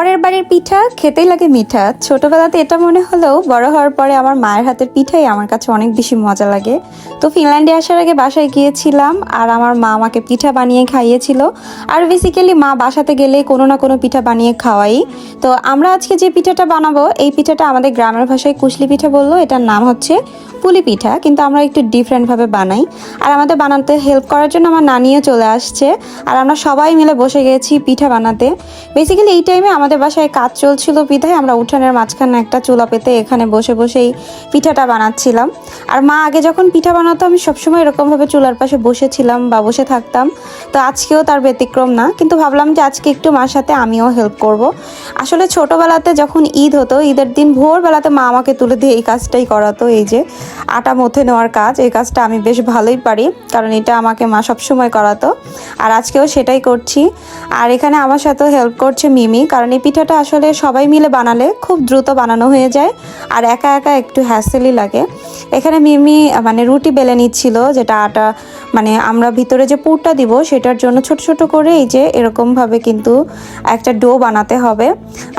বাড়ির পিঠা খেতেই লাগে মিঠা। ছোটবেলাতে এটা মনে হলেও বড় হওয়ার পরে আমার মায়ের হাতের পিঠাই আমার কাছে অনেক বেশি মজা লাগে। তো ফিনল্যান্ডে আসার আগে বাসায় গিয়েছিলাম আর আমার মা আমাকে পিঠা বানিয়ে খাইয়েছিল। আর বেসিক্যালি মা বাসাতে গেলে কোনো না কোনো পিঠা বানিয়ে খাওয়াই। তো আমরা আজকে যে পিঠাটা বানাবো, এই পিঠাটা আমাদের গ্রামের ভাষায় কুশলি পিঠা বলল, এটার নাম হচ্ছে পুলি পিঠা, কিন্তু আমরা একটু ডিফারেন্টভাবে বানাই। আর আমাদের বানাতে হেল্প করার জন্য আমার নানিও চলে আসছে। আর আমরা সবাই মিলে বসে গেছি পিঠা বানাতে। বেসিক্যালি এই টাইমে আমাদের বাসায় কাজ চলছিল পিঠায়, আমরা উঠানের মাঝখানে একটা চুলা পেতে এখানে বসে বসেই পিঠাটা বানাচ্ছিলাম। আর মা আগে যখন পিঠা বানাতো, আমি সবসময় এরকমভাবে চুলার পাশে বসেছিলাম বা বসে থাকতাম। তো আজকেও তার ব্যতিক্রম না, কিন্তু ভাবলাম যে আজকে একটু মার সাথে আমিও হেল্প করব। আসলে ছোটোবেলাতে যখন ঈদ হতো, ঈদের দিন ভোরবেলাতে মা আমাকে তুলে দিয়ে এই কাজটাই করাতো, এই যে আটা মথে নেওয়ার কাজ, এই কাজটা আমি বেশ ভালোই পারি, কারণ এটা আমাকে মা সবসময় করাতো। আর আজকেও সেটাই করছি। আর এখানে আমার সাথে হেল্প করছে মিমি, কারণ এই পিঠাটা আসলে সবাই মিলে বানালে খুব দ্রুত বানানো হয়ে যায়, আর একা একা একটু হ্যাসেলই লাগে। এখানে মিমি মানে রুটি বেলে নিচ্ছিল, যেটা আটা মানে আমরা ভিতরে যে পুরটা দিব, সেটার জন্য ছোট ছোট করে এই যে এরকমভাবে কিন্তু একটা ডো বানাতে হবে।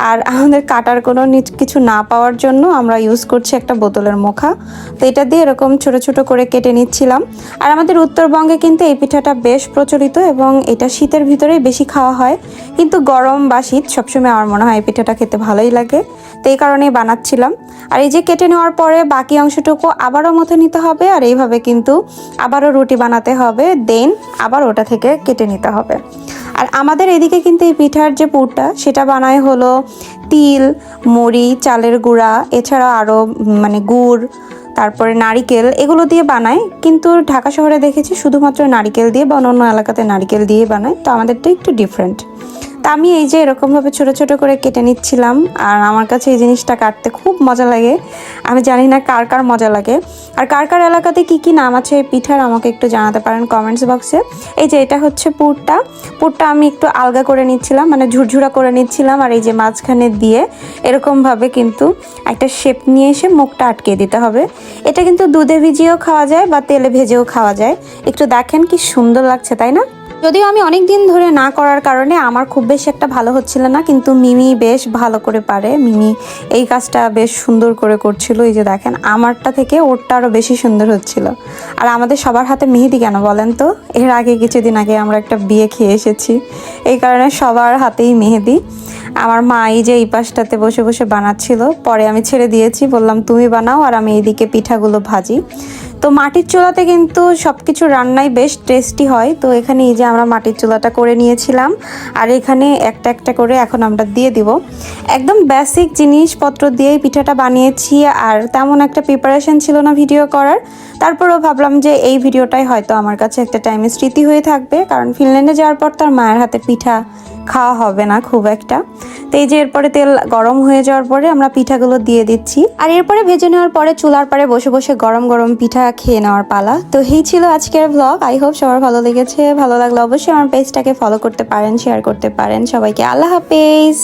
আর আমাদের কাটার কোনো কিছু না পাওয়ার জন্য আমরা ইউজ করছি একটা বোতলের মুখা। তো এটা দিয়ে এরকম ছোট ছোট করে কেটে নিচ্ছিলাম। আর আমাদের উত্তরবঙ্গে কিন্তু এই পিঠাটা বেশ প্রচলিত এবং এটা শীতের ভিতরেই বেশি খাওয়া হয়। কিন্তু গরম বা শীত সবসময় আমার মনে হয় এই পিঠাটা খেতে ভালোই লাগে। তো এই কারণেই বানাচ্ছিলাম। আর এই যে কেটে নেওয়ার পরে বাকি অংশটুকু আবারও মথে নিতে হবে। আর এইভাবে কিন্তু আবারও রুটি বানাতে হবে দেন আবার ওটা থেকে কেটে নিতে হবে। আর আমাদের এদিকে কিন্তু এই পিঠার যে পুরটা, সেটা বানায় হলো তিল, মুড়ি, চালের গুঁড়া এছাড়া আরও মানে গুড়, তারপরে নারিকেল, এগুলো দিয়ে বানায়। কিন্তু ঢাকা শহরে দেখেছি শুধুমাত্র নারিকেল দিয়ে বা অন্য এলাকাতে নারিকেল দিয়ে বানায়, তো আমাদেরটা একটু ডিফারেন্ট তা আমি এই যে এরকমভাবে ছোট ছোট করে কেটে নিচ্ছিলাম, আর আমার কাছে এই জিনিসটা কাটতে খুব মজা লাগে। আমি জানি না কার কার মজা লাগে। আর কার কার এলাকাতে কি কি নাম আছে এই পিঠার আমাকে একটু জানাতে পারেন কমেন্টস বক্সে এই যে এটা হচ্ছে পুরটা। পুরটা আমি একটু আলগা করে নিচ্ছিলাম মানে ঝুরঝুরা করে নিচ্ছিলাম, আর এই যে মাঝখানে দিয়ে এরকমভাবে কিন্তু একটা শেপ নিয়ে এসে মুখটা আটকে দিতে হবে। এটা কিন্তু দুধে ভিজিয়েও খাওয়া যায় বা তেলে ভেজেও খাওয়া যায়। একটু দেখেন কি সুন্দর লাগছে, তাই না? যদিও আমি অনেক দিন ধরে না করার কারণে আমার খুব বেশি একটা ভালো হচ্ছিল না, কিন্তু মিমি বেশ ভালো করে পারে। মিমি এই কাজটা বেশ সুন্দর করে করছিল। এই যে দেখেন, আমারটা থেকে ওরটা আরও বেশি সুন্দর হচ্ছিল। আর আমাদের সবার হাতে মেহেদি কেন বলেন তো? এর আগে কিছুদিন আগে আমরা একটা বিয়ে খেয়ে এসেছি। এই কারণে সবার হাতেই মেহেদি। আমার মা এই যে এই পাশটাতে বসে বসে বানাচ্ছিল, পরে আমি ছেড়ে দিয়েছি, বললাম, তুমি বানাও আর আমি এইদিকে পিঠাগুলো ভাজি। তো মাটির চুলাতে কিন্তু সব কিছু রান্নাই বেশ টেস্টি হয়। তো এখানে এই যে আমরা মাটির চুলাটা করে নিয়েছিলাম, আর এখানে একটা একটা করে এখন আমরা দিয়ে দিব। একদম বেসিক জিনিসপত্র দিয়েই পিঠাটা বানিয়েছি, আর তেমন একটা প্রিপারেশন ছিল না ভিডিও করার। তারপরেও ভাবলাম যে এই ভিডিওটাই হয়তো আমার কাছে একটা টাইমে স্মৃতি হয়ে থাকবে, কারণ ফিনল্যান্ডে যাওয়ার পর তার মায়ের হাতে পিঠা খাওয়া হবে না খুব একটা। তো এই যে এরপরে তেল গরম হয়ে যাওয়ার পরে আমরা পিঠাগুলো দিয়ে দিচ্ছি। আর এরপরে ভেজে নেওয়ার পরে চুলার পরে বসে বসে গরম গরম পিঠা খেয়ে নেওয়ার পালা। তো এই ছিল আজকের ব্লগ আই হোপ সবার ভালো লেগেছে। ভালো লাগলে অবশ্যই আমার পেজটাকে ফলো করতে পারেন শেয়ার করতে পারেন। সবাইকে আল্লাহ হাফেজ।